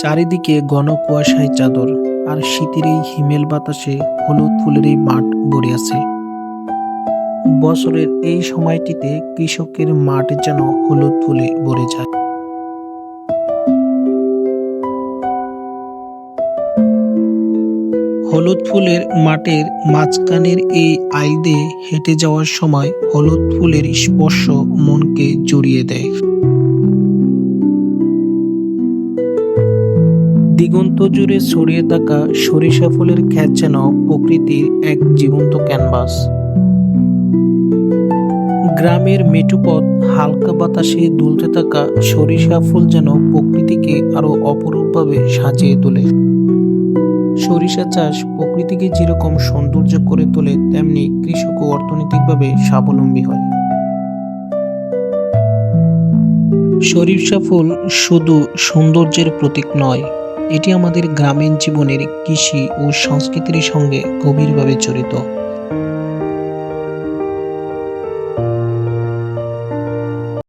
চারিদিকে ঘন কুয়াশায় চাদর, আর শীতের এই হিমেল বাতাসে হলুদ ফুলের এই মাঠ আছে বছরের এই সময়টিতে কৃষকের মাঠ যেন হলুদ ফুলে ভরে যায়। হলুদ ফুলের মাঠের মাঝখানের এই আইল দিয়ে হেঁটে যাওয়ার সময় হলুদ ফুলের স্পর্শ মনকে জড়িয়ে দেয়। দিগন্ত জুড়ে ছড়িয়ে থাকা সরিষা ফুলের খ্যাত যেন প্রকৃতির এক জীবন্ত ক্যানভাস। গ্রামের মেঠুপথ হালকা বাতাসে দুলতে থাকা সরিষা ফুল যেন প্রকৃতিকে আরও অপরূপভাবে সাজিয়ে তোলে। সরিষা চাষ প্রকৃতিকে যেরকম সৌন্দর্য করে তোলে, তেমনি কৃষকও অর্থনৈতিকভাবে স্বাবলম্বী হয়। সরিষা ফুল শুধু সৌন্দর্যের প্রতীক নয় এটি আমাদের গ্রামীণ জীবনের কৃষি ও সংস্কৃতির সঙ্গে গভীরভাবে জড়িত।